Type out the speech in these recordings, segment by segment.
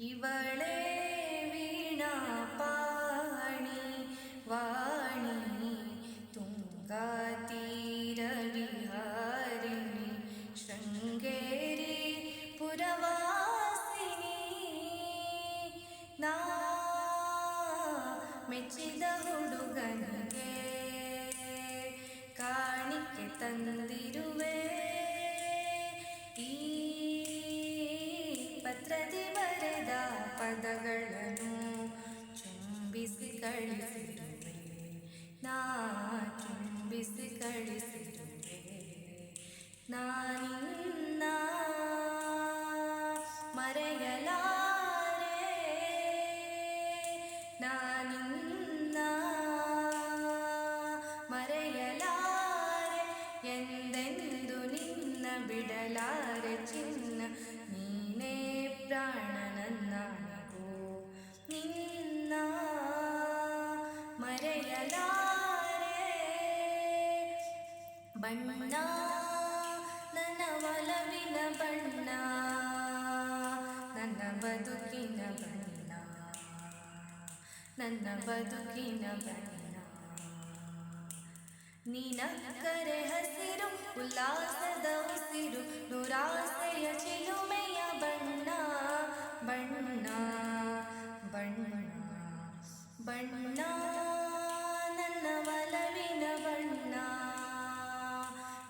ഇവളെ വീണ പാണി വാ ಚುಂಬಿಸಿ ಕಳಿಸಿರುವೆ ನಾ ಚುಂಬಿಸಿ ಕಳಿಸಿರುವೆ ನಾನಿನ್ನ ಮರೆಯಲಾರೆ ನಾನಿನ್ನ ಮರೆಯಲಾರೆ ಎಂದೆಂದು ನಿನ್ನ ಬಿಡಲಾರೆ ಬಣ್ಣ ನನ್ನ ಒಲವಿನ ಬಣ್ಣ, ನನ್ನ ಬದುಕಿನ ಬಣ್ಣ, ನನ್ನ ಬದುಕಿನ ಬಣ್ಣ. ನೀನಕ್ಕರೆ ಹಸಿರು, ಉಲ್ಲಾಸದ ಉಸಿರು ದುರಾಸೆಯ ಚಿಲುಮೆಯ ಬಣ್ಣ ಬಣ್ಣ ಬಣ್ಣ ಬಣ್ಣ.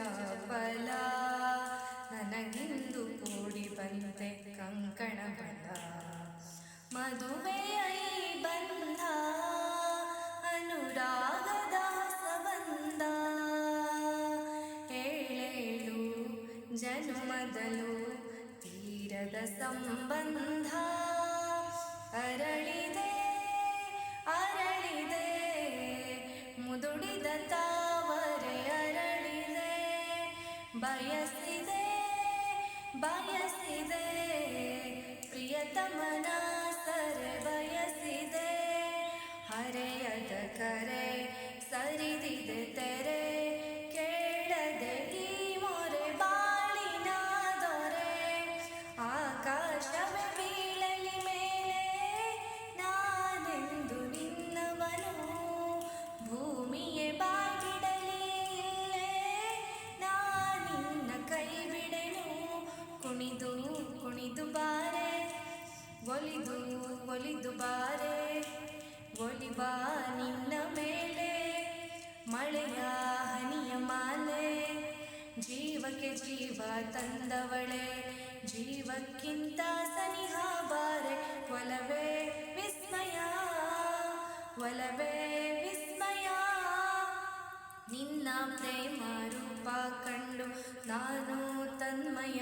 ಪೂಜಾ ಫಲ ನನಗಿಂದು ಕೂಡಿ ಬಂತೆ ಕಂಕಣ ಬಲ ಮದುವೆಯ ಈ ಬಂಧ ಅನುರಾಗದ ಸಂಬಂಧ ಏಳೇಳು ಜನ್ಮದಲು ತೀರದ ಸಂಬಂಧ ಅರಳಿದೆ ಅರಳಿದೆ ಮುದುಡಿದ ತಾವರೆ ಬಯಸಿದೆ ಬಯಸಿದೆ. ಒಲಿದು ಒಲಿದು ಬಾರೆ ಒಲಿಬಾ ನಿನ್ನ ಮೇಲೆ, ಮಳೆಯ ಹನಿಯ ಮಾಲೆ, ಜೀವಕ್ಕೆ ಜೀವ ತಂದವಳೆ, ಜೀವಕ್ಕಿಂತ ಸನಿಹ ಬಾರೆ ಒಲವೇ ವಿಸ್ಮಯ ಒಲವೇ ವಿಸ್ಮಯ. ನಿನ್ನ ಪ್ರೇಮ ರೂಪ ಕಂಡು ನಾನು ತನ್ಮಯ.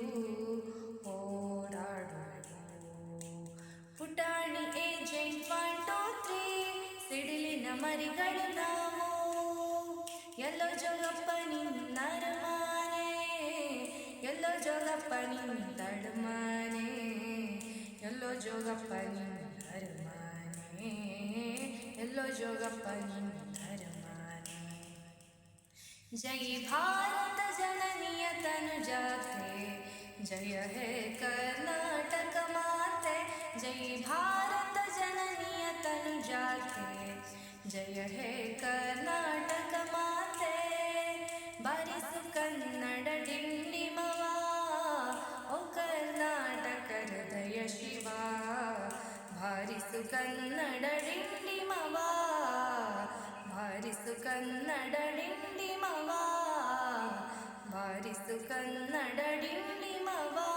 ಪುಟಾಣಿ ಏಜೆಂಟ್ ಒನ್, ಟೂ, ತ್ರೀ. ಸಿಡಿಲಿನ ಮರಿಗಳು ನಾವು ಎಲ್ಲೋ ಜೋಗಪ್ಪ ನಿನ್ನರಮಾನೆ ಎಲ್ಲೋ ಜೋಗಪ್ಪ ನಿಂದಡಮಾನೆ ಎಲ್ಲೋ ಜೋಗಪ್ಪ ನಿನ್ನರಮಾನೆ ಎಲ್ಲೋ ಜೋಗಪ್ಪ ನಿನ್ನರಮಾನೆ ಜೈ ಭಾರತ ಜನನಿಯ ತನು ಜಾತೆ ಜಯ ಹೇ ಕರ್ನಾಟಕ. जय भारत जननीय तनुजाते जय हे कर्नाटक माते बरिसु कन्नड डिण्डिमवा ओ कर्नाटक हृदय शिवा भारिसु कन्नड डिण्डिमवा भारिसु कन्नड डिण्डिमवा भारिसु कन्नड डिण्डिमवा